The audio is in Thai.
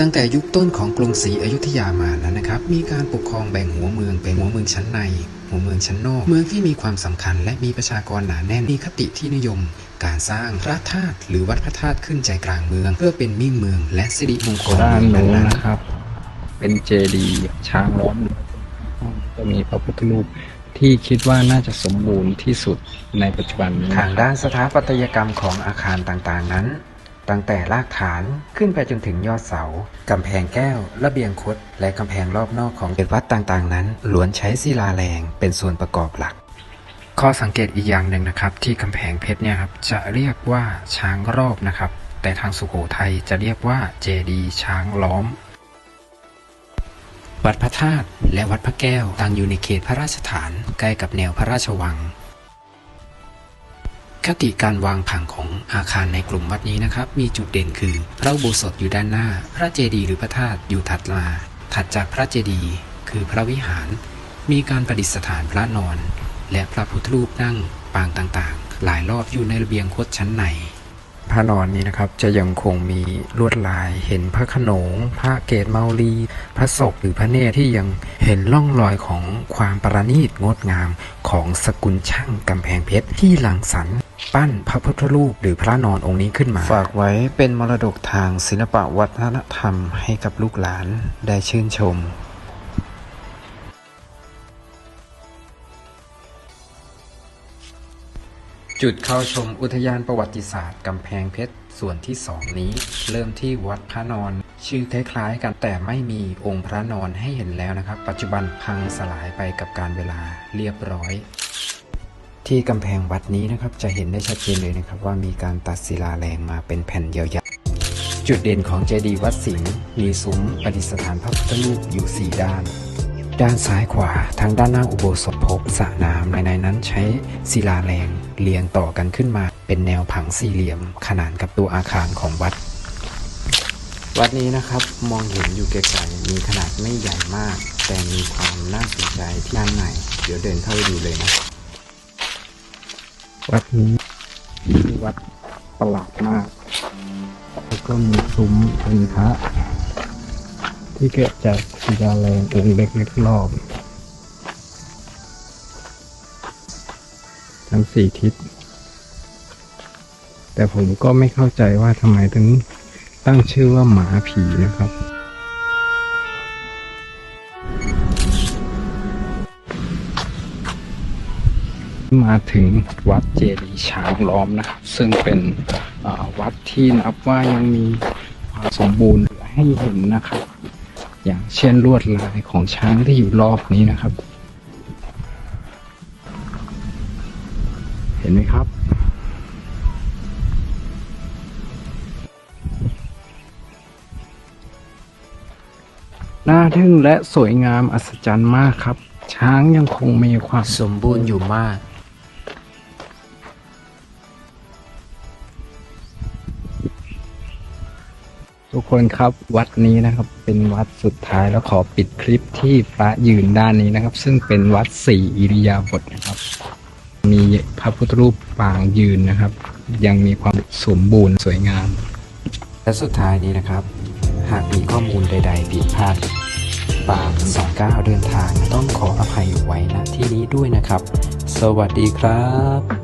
ตั้งแต่ยุคต้นของกรุงศรีอยุธยามานั้นนะครับ มีการปกครองแบ่งหัวเมืองเป็นหัวเมืองชั้นใน หัวเมืองชั้นนอก เมืองที่มีความสำคัญ และมีประชากรหนาแน่น มีคติที่นิยม การสร้างพระธาตุหรือวัดพระธาตุขึ้นใจกลางเมือง เพื่อเป็นมิ่งเมือง และสิริมงคลด้านเมืองโน้นนั้นนะครับ เป็นเจดีย์ช้างล้อมจะมีพระพุทธรูปที่คิดว่าน่าจะสมบูรณ์ที่สุดในปัจจุบันนี้ทางด้านสถาปัตยกรรมของอาคารต่างๆนั้น ตั้งแต่รากฐานขึ้นไปจนถึงยอดเสา กำแพงแก้ว ระเบียงคด และกำแพงรอบนอกของเขตวัดต่างๆ นั้นล้วนใช้ศิลาแรงเป็นส่วนประกอบหลัก ข้อสังเกตอีกอย่างหนึ่งนะครับ ที่กำแพงเพชรเนี่ยครับจะเรียกว่าช้างรอบนะครับ แต่ทางสุโขทัยจะเรียกว่าเจดีช้างล้อม วัดพระธาตุและวัดพระแก้วตั้งอยู่ในเขตพระราชฐานใกล้กับแนวพระราชวัง คติการวางผังของอาคารในกลุ่มวัดนี้นะครับ มีจุดเด่นคือพระอุโบสถอยู่ด้านหน้า พระเจดีย์หรือพระธาตุอยู่ถัดมา ถัดจากพระเจดีย์คือพระวิหาร มีการประดิษฐานพระนอน และพระพุทธรูปนั่งปางต่างๆ หลายรอบอยู่ในระเบียงคดชั้นในพระนอนนี้นะครับจะยังคงมีลวดลายเห็นพระขนง พระเกศเมาลี พระศกหรือพระเนตรที่ยังเห็นร่องรอยของ ความประณีตงดงามของสกุลช่างกำแพงเพชรที่หลังสรรค์ปั้นพระพุทธรูปหรือพระนอนองค์นี้ขึ้นมา ฝากไว้เป็นมรดกทางศิลปวัฒนธรรมให้กับลูกหลานได้ชื่นชมจุดเข้าชมอุทยานประวัติศาสตร์กำแพงเพชรส่วนที่สองนี้ เริ่มที่วัดพระนอน ชื่อคล้ายๆกันแต่ไม่มีองค์พระนอนให้เห็นแล้วนะครับ ปัจจุบันพังสลายไปกับการเวลาเรียบร้อย ที่กำแพงวัดนี้นะครับจะเห็นได้ชัดเจนเลยนะครับ ว่ามีการตัดศิลาแรงมาเป็นแผ่นยาวๆจุดเด่นของเจดีย์วัดสิงห์มีซุ้มประดิษฐานพระพุทธรูปอยู่สี่ด้านด้านซ้ายขวาทางด้านหน้าอุโบสถพบสระน้ำภายในนั้นใช้ศิลาแรงเรียงต่อกันขึ้นมา เป็นแนวผังสี่เหลี่ยม ขนานกับตัวอาคารของวัด วัดนี้นะครับมองเห็นอยู่ไกลๆมีขนาดไม่ใหญ่มาก แต่มีความน่าสนใจที่ด้านในเดี๋ยวเดินเข้าไปดูเลยนะ วัดนี้คือวัดประหลาดมาก แล้วก็มีซุ้มเป็นพระที่เกิดจากศิลาแรงองค์เล็กๆรอบ ทั้งสี่ทิศ แต่ผมก็ไม่เข้าใจว่าทำไมถึง ตั้งชื่อว่าหมาผีนะครับ มาถึงวัดเจดีย์ช้างล้อมนะครับ ซึ่งเป็นวัดที่นับว่ายังมีความสมบูรณ์ให้เห็นนะครับ อย่างเช่นลวดลายของช้างที่อยู่รอบนี้นะครับ เห็นไหมครับ น่าทึ่งและสวยงามอัศจรรย์มากครับ ช้างยังคงมีความสมบูรณ์อยู่มาก ทุกคนครับวัดนี้นะครับ เป็นวัดสุดท้ายแล้วขอปิดคลิปที่พระยืนด้านนี้นะครับ ซึ่งเป็นวัดสี่อิริยาบถนะครับ มีพระพุทธรูปปางยืนนะครับ ยังมีความสมบูรณ์สวยงาม และสุดท้ายนี้นะครับ หากมีข้อมูลใด ๆ ผิดพลาดปากสองก้าวเดินทางต้องขออภัยไว้ณที่นี้ด้วยนะครับ สวัสดีครับ